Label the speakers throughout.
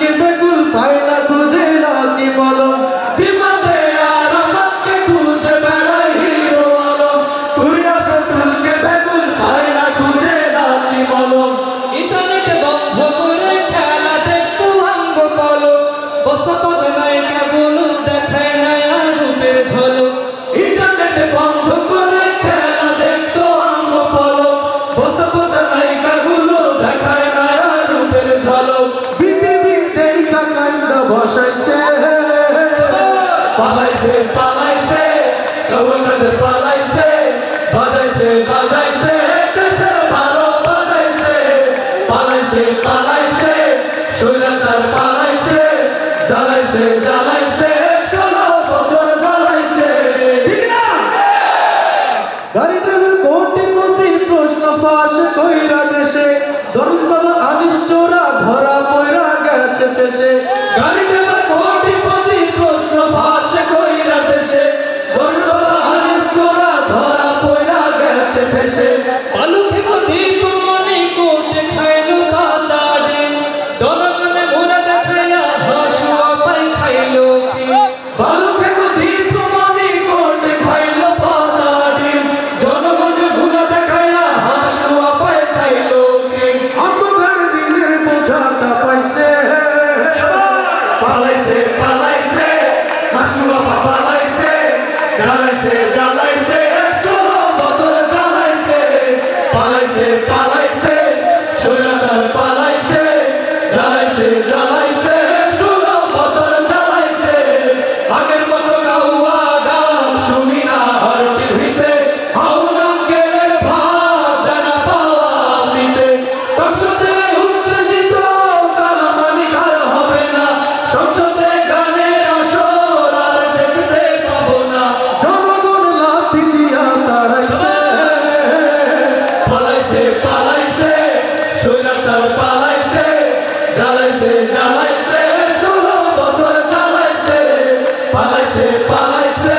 Speaker 1: থেকে বেকুল
Speaker 2: পায় পালাইছে তৌলাদ পালাইছে, বাজাইছে পালাইছে পালাইছে সৈরাচার পালাইছে, জ্বালাইছে জ্বালাইছে
Speaker 1: কোটি কোটি প্রশ্ন ফাঁস কইরা দেশে?
Speaker 2: দরকার জ্বালাইছে জ্বালাইছে ষোলো বছর পালাইছে পালাইছে সৈরাচার পালাইছে জ্বালাইছে জ্বালাইছে। স্বৈরাচার পালাইছে, জ্বালাইছে জ্বালাইছে, ষোলো বছর চালাইছে পালাইছে পালাইছে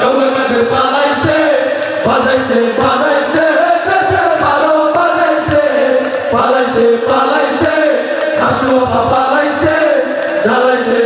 Speaker 2: রঘুনাথের পালাইছে, বাজাইছে বাজাইছে, দেশের বারো বাজাইছে, পালাইছে পালাইছে হাসুয়া পালাইছে, জ্বালাইছে